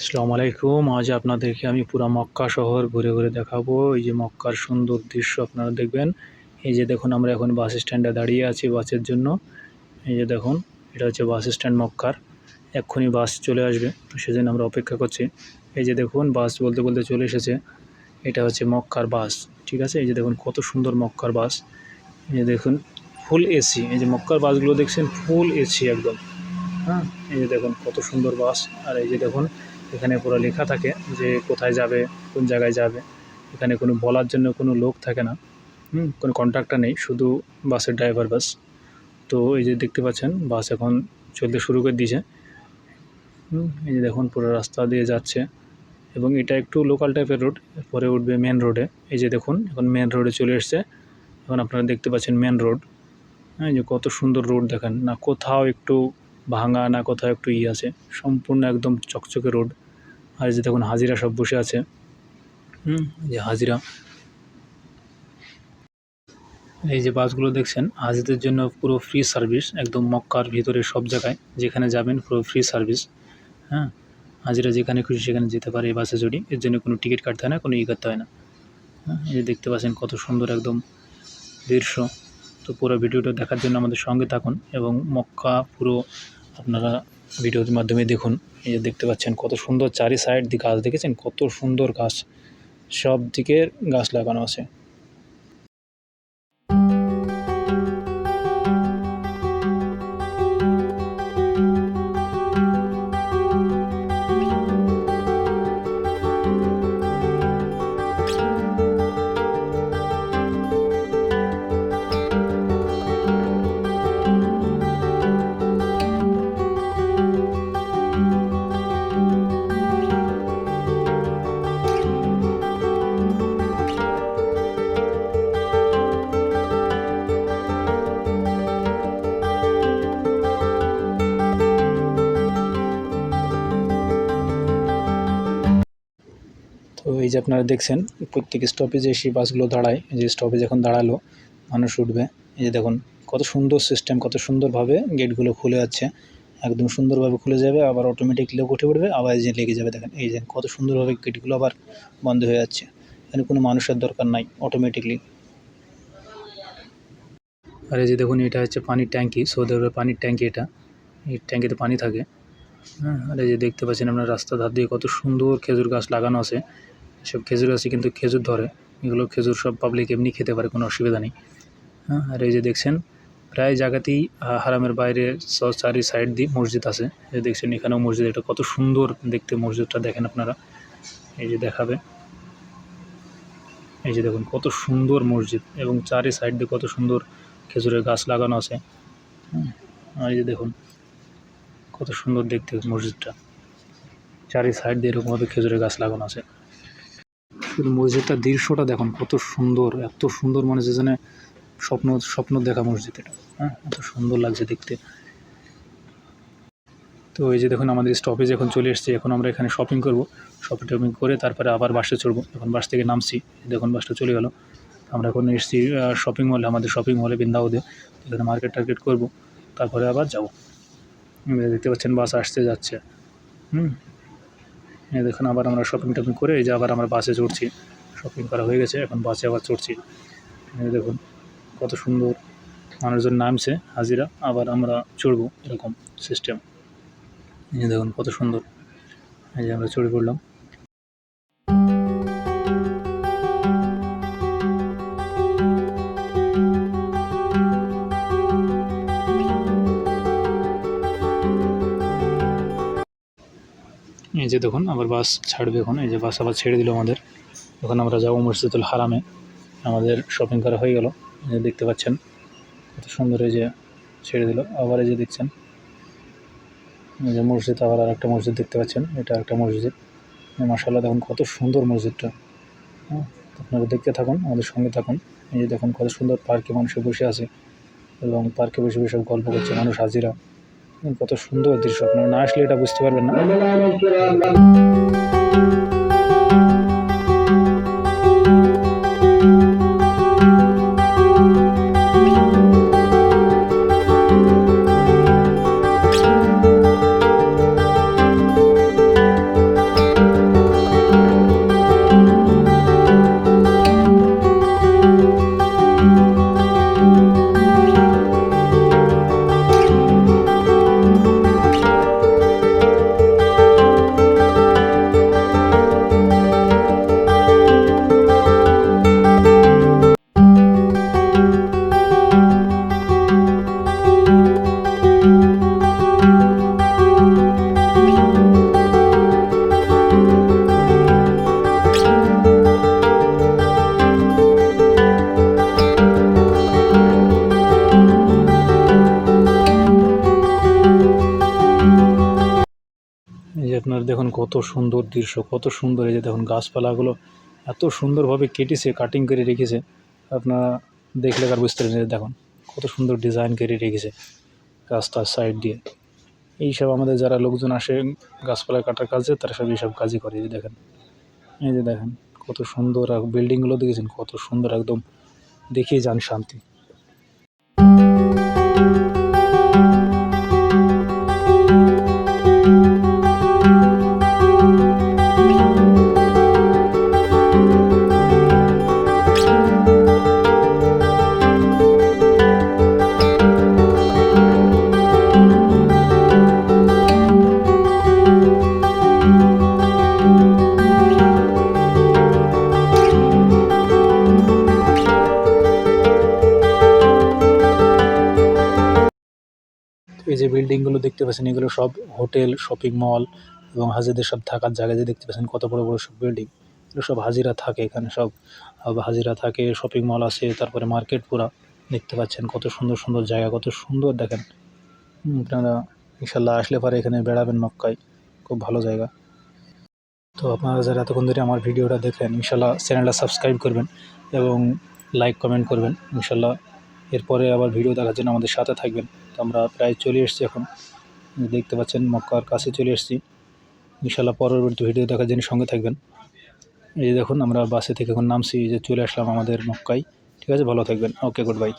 আসসালামু আলাইকুম। আজ আপনাদেরকে আমি পুরা মক্কা শহর ঘুরে ঘুরে দেখাবো। এই যে মক্কার সুন্দর দৃশ্য আপনারা দেখবেন। এই যে দেখুন, আমরা এখন বাস স্ট্যান্ডে দাঁড়িয়ে আছি বাসের জন্য। এই যে দেখুন, এটা হচ্ছে বাস স্ট্যান্ড মক্কার। এক্ষুনি বাস চলে আসবে সেজন্য আমরা অপেক্ষা করছি। এই যে দেখুন, বাস বলতে বলতে চলে এসেছে। এটা হচ্ছে মক্কার বাস, ঠিক আছে? এই যে দেখুন, কত সুন্দর মক্কার বাস। এই যে দেখুন, ফুল এসি। এই যে মক্কার বাসগুলো দেখছেন, ফুল এসি একদম। হ্যাঁ? এই যে দেখুন, কত সুন্দর বাস। আর এই যে দেখুন এখানে পুরো লেখা থাকে যে কোথায় যাবে, কোন জায়গায় যাবে। এখানে কোনো বলার জন্য কোনো লোক থাকে না। হুম, কোনো কন্ট্রাক্টর নেই, শুধু বাসের ড্রাইভার বাস তো এই যে দেখতে পাচ্ছেন বাস এখন চলতে শুরু করে দিয়েছে। হুম, এই যে দেখুন, পুরো রাস্তা দিয়ে যাচ্ছে। এবং এটা একটু লোকাল টাইপের রোড পরে উঠবে মেন রোডে এই যে দেখুন, এখন মেন রোডে চলে এসছে। এখন আপনারা দেখতে পাচ্ছেন মেন রোড হ্যাঁ যে কত সুন্দর রোড দেখেন। না, কোথাও একটু ভাঙা না কোথাও একটু ই আছে। সম্পূর্ণ একদম চকচকে রোড। আর যে দেখুন, হাজিরা সব বসে আছে। হুম যে হাজিরা। এই যে বাসগুলো দেখছেন, হাজিদের জন্য পুরো ফ্রি সার্ভিস একদম মক্কার ভিতরে সব জায়গায়। যেখানে যাবেন পুরো ফ্রি সার্ভিস হ্যাঁ হাজিরা যেখানে খুশি সেখানে যেতে পারে এই বাসে চড়ি। এর জন্য কোনো টিকিট কাটতে হয় না, কোনো ই করতে হয় না। হ্যাঁ এই দেখতে পাচ্ছেন কত সুন্দর একদম দৃশ্য। তো পুরো ভিডিওটা দেখার জন্য আমাদের সঙ্গে থাকুন এবং মক্কা পুরো আপনারা ভিডিওর মাধ্যমে দেখুন। এই যে দেখতে পাচ্ছেন কত সুন্দর চারি সাইড দিয়ে গাছ দেখেছেন? কত সুন্দর গাছ। সব দিকের গাছ লাগানো আছে। এই যে আপনারা দেখছেন, প্রত্যেক স্টপেজে সেই বাসগুলো দাঁড়ায়। যে স্টপেজ এখন দাঁড়াল, মানুষ উঠবে। এই যে দেখুন, কত সুন্দর সিস্টেম কত সুন্দরভাবে গেটগুলো খুলে যাচ্ছে। একদম সুন্দরভাবে খুলে যাবে, আবার অটোমেটিক লোক উঠে পড়বে, আবার এই যে লেগে যাবে, দেখেন। এই যে কত সুন্দরভাবে গেটগুলো আবার বন্ধ হয়ে যাচ্ছে। এখানে কোনো মানুষের দরকার নাই অটোমেটিকলি আর এই যে দেখুন, এটা হচ্ছে পানির ট্যাঙ্কি, সৌদি আরবের পানির ট্যাঙ্কি এটা। এই ট্যাঙ্কিতে পানি থাকে। হ্যাঁ আর এই যে দেখতে পাচ্ছেন আপনার রাস্তা ধার দিয়ে কত সুন্দর খেজুর গাছ লাগানো আছে। সব খেজুর গাছে কিন্তু খেজুর ধরে। এগুলো খেজুর সব পাবলিক এমনি খেতে পারে, কোনো অসুবিধা নেই। হ্যাঁ আর এই যে দেখছেন, প্রায় জায়গাতেই হারামের বাইরে চারি সাইড দিয়ে মসজিদ আছে। যে দেখছেন, এখানেও মসজিদ, এটা কত সুন্দর দেখতে মসজিদটা দেখেন আপনারা। এই যে দেখাবে। এই যে দেখুন, কত সুন্দর মসজিদ এবং চারি সাইড দিয়ে কত সুন্দর খেজুরের গাছ লাগানো আছে। আর এই যে দেখুন, কত সুন্দর দেখতে মসজিদটা। চারি সাইড দিয়ে এরকমভাবে খেজুরের গাছ লাগানো আছে। শুধু মসজিদটার দৃশ্যটা দেখুন, কত সুন্দর, এত সুন্দর মনে যেন স্বপ্ন স্বপ্ন দেখা মসজিদ এটা হ্যাঁ এত সুন্দর লাগছে দেখতে। তো এই যে দেখুন, আমাদের স্টপেজ এখন চলে এসেছে। এখন আমরা এখানে শপিং করব। শপিং টপিং করে তারপরে আবার বাসে চড়বো। এখন বাস থেকে নামছি। দেখুন বাসটা চলে গেল। আমরা এখন এসেছি শপিং মলে আমাদের শপিং মলে বৃন্দাবদে এখানে মার্কেট টার্গেট করব। তারপরে আবার যাব। দেখতে পাচ্ছেন বাস আসতে যাচ্ছে। হুম। এই দেখুন, আবার আমরা শপিং টপিং করে এই যে আবার আমরা বাসে চড়ছি। শপিং করা হয়ে গেছে, এখন বাসে আবার চড়ছি। এই দেখুন, কত সুন্দর মানুষজন নামছে, হাজিরা। আবার আমরা চড়বো এরকম সিস্টেম এই দেখুন, কত সুন্দর। এই যে আমরা চড়ে পড়লাম। এই যে দেখুন, আবার বাস ছাড়বে এখন। এই যে বাস আবার ছেড়ে দিল আমাদের। এখন আমরা যাব মসজিদুল হারামে। আমাদের শপিং করা হয়ে গেল। দেখতে পাচ্ছেন, কত সুন্দর এই যে ছেড়ে দিল। আবার এই যে দেখছেন, এই যে মসজিদ, আবার আর একটা মসজিদ দেখতে পাচ্ছেন। এটা একটা মসজিদ। মাসাল্লাহ দেখুন কত সুন্দর মসজিদটা। হ্যাঁ আপনারা দেখতে থাকুন, আমাদের সঙ্গে থাকুন। এই যে দেখুন কত সুন্দর পার্কে মানুষ বসে আছে এবং পার্কে বসে বসে গল্প করছে, মানুষ হাজিরা। কত সুন্দর দৃশ্য আপনারা না আসলে এটা বুঝতে পারবেন না। কত সুন্দর দৃশ্য, কত সুন্দর এই যে দেখুন গাছপালাগুলো এত সুন্দরভাবে কেটেছে কাটিং করে রেখেছে। আপনারা দেখলে আর বুঝতে পারবেন যে দেখুন কত সুন্দর ডিজাইন করে রেখেছে রাস্তার সাইড দিয়ে। এইসব আমাদের যারা লোকজন আসে গাছপালা কাটার কাজে তারা সব এইসব কাজই করে যে দেখেন। এই যে দেখেন কত সুন্দর বিল্ডিংগুলো দেখেছেন? কত সুন্দর একদম দেখিয়ে যান শান্তি। বিল্ডিংগুলো দেখতে পাচ্ছেন, এগুলো সব হোটেল, শপিং মল এবং হাজিদের সব থাকার জায়গা যে দেখতে পাচ্ছেন, কত বড় বড় সব বিল্ডিং। এগুলো সব হাজিরা থাকে এখানে সব। হাজিরা থাকে, শপিং মল আছে, তারপরে মার্কেট পুরা দেখতে পাচ্ছেন, কত সুন্দর সুন্দর জায়গা, কত সুন্দর দেখেন। আপনারা ইনশাল্লাহ আসলে পরে এখানে বেড়াবেন মক্কায়, খুব ভালো জায়গা। তো আপনারা যারা এতক্ষণ ধরে আমার ভিডিওটা দেখলেন ইনশাল্লাহ চ্যানেলটা সাবস্ক্রাইব করবেন এবং লাইক কমেন্ট করবেন ইনশাল্লাহ এরপরে আবার ভিডিও দেখার জন্য আমাদের সাথে থাকবেন। তো আমরা প্রায় চলে এসেছি এখন। দেখতে পাচ্ছেন মক্কার কাছে চলে এসেছি। ইনশাল্লাহ পরবর্তী ভিডিও দেখার জন্য সঙ্গে থাকবেন। এই দেখুন, আমরা বাসে থেকে এখন নামছি, যে চলে আসলাম আমাদের মক্কায়। ঠিক আছে, ভালো থাকবেন। Okay, goodbye.